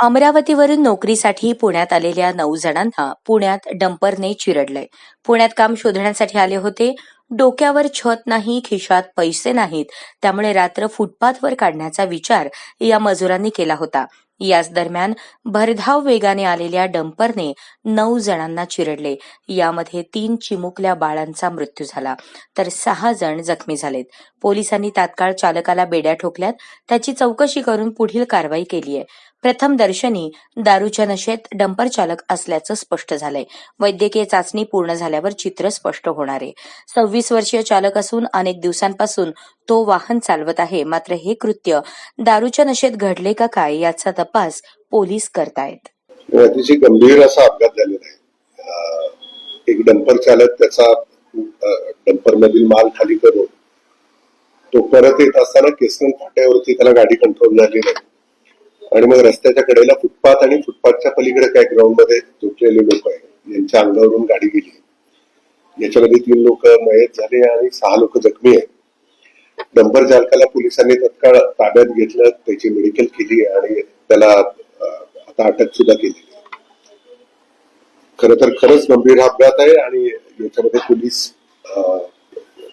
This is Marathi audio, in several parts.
अमरावतीवरून नोकरीसाठी पुण्यात आलेल्या नऊ जणांना पुण्यात डंपरने चिरडलंय पुण्यात काम शोधण्यासाठी आले होते. डोक्यावर छत नाही खिशात पैसे नाहीत. त्यामुळे रात्र फुटपाथवर काढण्याचा विचार या मजुरांनी केला होता. याच दरम्यान भरधाव वेगाने आलेल्या डंपरने नऊ जणांना चिरडले. यामध्ये तीन चिमुकल्या बाळांचा मृत्यू झाला. तर सहा जण जखमी झालेत. पोलिसांनी तात्काळ चालकाला बेड्या ठोकल्यात. त्याची चौकशी करून पुढील कारवाई केली आहे प्रथमदर्शनी दारूच्या नशेत डंपर चालक असल्याचं स्पष्ट झालंय. वैद्यकीय चाचणी पूर्ण झाल्यावर चित्र स्पष्ट होणार आहे. सव्वीस वर्षीय चालक असून अनेक दिवसांपासून तो वाहन चालवत आहे. मात्र हे कृत्य दारूच्या नशेत घडले का काय याचा तपास पोलीस करतायत. अतिशय गंभीर असा अपघात झालेला आहे. एक डंपर चालक त्याचा डंपर मधील माल खाली करून तो परत येत असताना केसन फाट्यावरती त्याला गाडी कंट्रोल झाली नाही. आणि मग रस्त्याच्या कडेला फुटपाथ आणि फुटपाथच्या पलीकडे काय ग्राउंडमध्ये झोपलेले लोक आहेत. यांच्या अंगावरून गाडी गेली याच्यामध्ये तीन लोक मयत झाले आणि सहा लोक जखमी आहेत. डंपर चालकाला पोलिसांनी तत्काळ ताब्यात घेतलं त्याची मेडिकल केली आणि त्याला आता अटक सुद्धा केली. खर तर खरंच गंभीर अपघात आहे आणि याच्यामध्ये पोलीस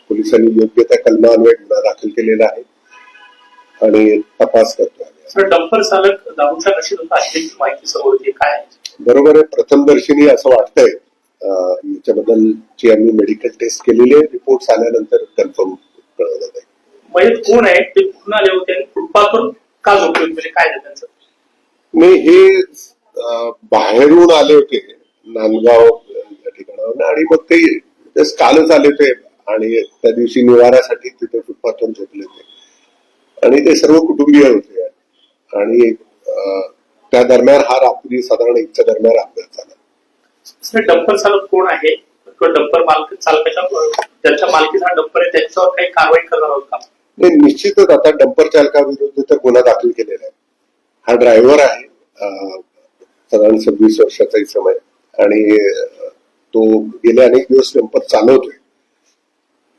पोलिसांनी योग्य त्या कलमान्वये गुन्हा दाखल केलेला आहे. आणि तपास करतो. डंपर चालक दारूच्या नशेत होता अशी देखील माहिती समोर येते काय आहे? बरोबर आहे. प्रथमदर्शनी असं वाटतंय. अं, याच्याबद्दलची आम्ही मेडिकल टेस्ट केलेली आहे. रिपोर्ट आल्यानंतर कन्फर्म कळवलं जाईल मयत कोण आहे? ते कुठून आले होते आणि फुटपाथवर का झोपले होते? म्हणजे काय आहे त्यांचं? नाही हे बाहेरून आले होते. नांदगाव या ठिकाणावर आणि मग ते कालच आले होते. आणि त्या दिवशी निवाऱ्यासाठी तिथे फुटपाथवर झोपले होते. आणि ते सर्व कुटुंबीय होते. आणि त्या दरम्यान हा रात्री साधारण एकच्या दरम्यान अपघात झाला. डंपर चालक कोण आहे? किंवा डंपर मालक चालकाच्या ज्यांच्या मालकीचा डंपर आहे त्यांच्यावर काही कारवाई करणार आहोत का? नाही निश्चितच आता डंपर चालकाविरुद्ध तर गुन्हा दाखल केलेला आहे. हा ड्रायव्हर आहे साधारण सव्वीस वर्षाचा इसम आहे. आणि तो गेले अनेक दिवस डंपर चालवतोय.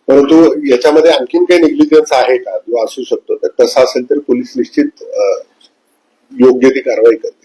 परंतु याच्यामध्ये आणखीन काही निग्लिजन्स आहे का? जो असू शकतो. तर तसा असेल तर पोलीस निश्चित योग्य ती कारवाई करतील